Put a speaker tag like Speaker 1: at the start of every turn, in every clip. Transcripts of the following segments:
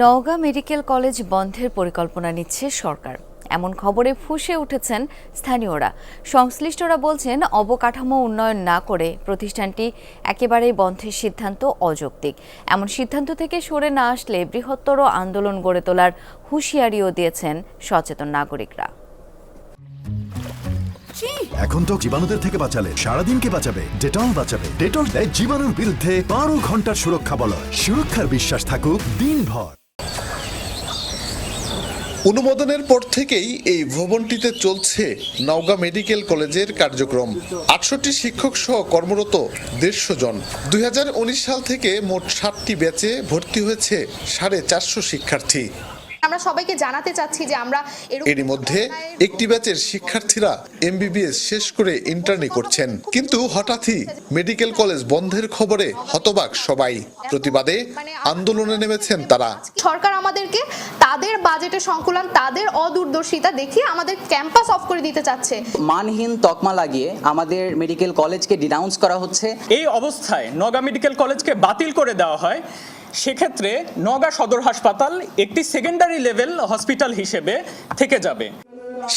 Speaker 1: Naogaon medical college বন্ধের পরিকল্পনা নিচ্ছে সরকার। এমন খবরে ফুঁসে উঠেছেন স্থানীয়রা। সংশ্লিষ্টরা বলছেন অবকাঠামো উন্নয়ন না করে প্রতিষ্ঠানটি একেবারেই বন্ধের সিদ্ধান্ত অযৌক্তিক। এমন সিদ্ধান্ত থেকে সরে না আসলে বৃহত্তর আন্দোলন গড়ে তোলার হুঁশিয়ারিও দিয়েছেন সচেতন নাগরিকরা।
Speaker 2: এখন তো জীবাণুদের থেকে বাঁচালে সারাদিনকে বাঁচাবে? ডেটল বাঁচাবে। ডেটল দেয় জীবাণুর বিরুদ্ধে বারো ঘণ্টার সুরক্ষা বলয়। সুরক্ষার বিশ্বাস থাকুক দিনভর।
Speaker 3: অনুমোদনের পর থেকেই এই ভবনটিতে চলছে নওগাঁ মেডিকেল কলেজের কার্যক্রম। আটষট্টি শিক্ষক সহ কর্মরত দেড়শো জন। দুই হাজার উনিশ সাল থেকে মোট ষাটটি ব্যাচে ভর্তি হয়েছে সাড়ে চারশো শিক্ষার্থী।
Speaker 4: আমরা সবাইকে জানাতে চাচ্ছি যে আমরা
Speaker 3: এর মধ্যে একটি ব্যাচের শিক্ষার্থীরা এমবিবিএস শেষ করে ইন্টার্নি করছেন। কিন্তু হঠাৎই মেডিকেল কলেজ বন্ধের খবরে হতবাক সবাই। প্রতিবাদে আন্দোলনে নেমেছেন তারা।
Speaker 4: সরকার আমাদেরকে তাদের বাজেটের সংকুলন তাদের অদূরদর্শিতা দেখিয়ে আমাদের ক্যাম্পাস অফ করে দিতে চাচ্ছে।
Speaker 5: মানহীন তকমা লাগিয়ে আমাদের মেডিকেল কলেজকে ডিনাউন্স করা হচ্ছে।
Speaker 6: এই অবস্থায় নগা মেডিকেল কলেজকে বাতিল করে দেওয়া হয়। সেক্ষেত্রে নগা সদর হাসপাতাল একটি সেকেন্ডারি লেভেল হসপিটাল হিসেবে থেকে যাবে।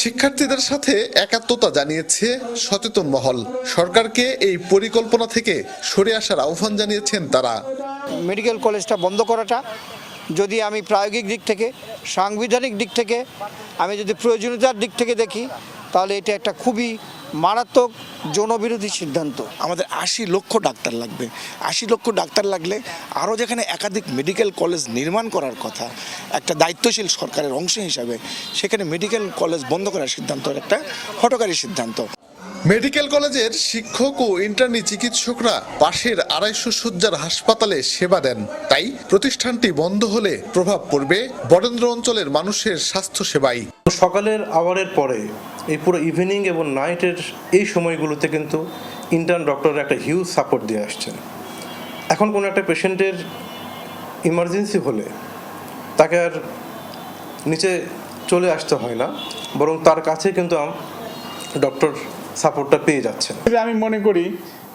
Speaker 3: শিক্ষার্থীদের সাথে একাত্মতা জানিয়েছে সচেতন মহল। সরকারকে এই পরিকল্পনা থেকে সরে আসার আহ্বান জানিয়েছেন তারা।
Speaker 7: মেডিকেল কলেজটা বন্ধ করাটা যদি আমি প্রায়োগিক দিক থেকে সাংবিধানিক দিক থেকে আমি যদি প্রয়োজনীয়তার দিক থেকে দেখি তাহলে এটা একটা খুবই মারাত্মক জনবিরোধী সিদ্ধান্ত।
Speaker 8: আমাদের আশি লক্ষ ডাক্তার লাগবে। আশি লক্ষ ডাক্তার লাগলে আরও যেখানে একাধিক মেডিকেল কলেজ নির্মাণ করার কথা, একটা দায়িত্বশীল সরকারের অংশ হিসাবে, সেখানে মেডিকেল কলেজ বন্ধ করার সিদ্ধান্ত একটা হটকারী সিদ্ধান্ত।
Speaker 3: মেডিকেল কলেজের শিক্ষক ও ইন্টার্নি চিকিৎসকরা পাশের আড়াইশো শয্যার হাসপাতালে সেবা দেন। তাই প্রতিষ্ঠানটি বন্ধ হলে প্রভাব পড়বে বরেন্দ্র অঞ্চলের মানুষের স্বাস্থ্য সেবায়
Speaker 9: সকালের আওয়ারের পরে এই পুরো ইভিনিং এবং নাইটের এই সময়গুলোতে কিন্তু ইন্টার্ন ডক্টর একটা হিউজ সাপোর্ট দিয়ে আসছেন। এখন কোনো একটা পেশেন্টের ইমার্জেন্সি হলে তাকে আর নিচে চলে আসতে হয় না, বরং তার কাছে কিন্তু ডক্টর সাপোর্টটা পেয়ে যাচ্ছেন।
Speaker 10: আমি মনে করি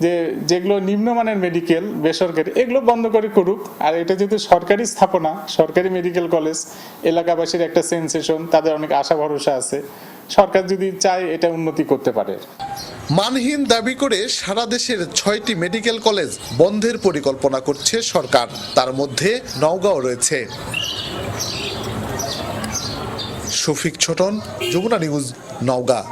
Speaker 10: যে যেগুলো নিম্নমানের মেডিকেল বেসরকারি এগুলো বন্ধ করে করুক। আর এটা যেহেতু সরকারি স্থাপনা সরকারি মেডিকেল কলেজ এলাকাবাসীর একটা সেন্সেশন তাদের অনেক আশা ভরসা আছে। সরকার যদি চায় এটা উন্নতি করতে পারে।
Speaker 3: মানহীন দাবি করে সারা দেশের ছয়টি মেডিকেল কলেজ বন্ধের পরিকল্পনা করছে সরকার। তার মধ্যে নওগাঁও রয়েছে। শফিক ছোটন যমুনা নিউজ নওগাঁ।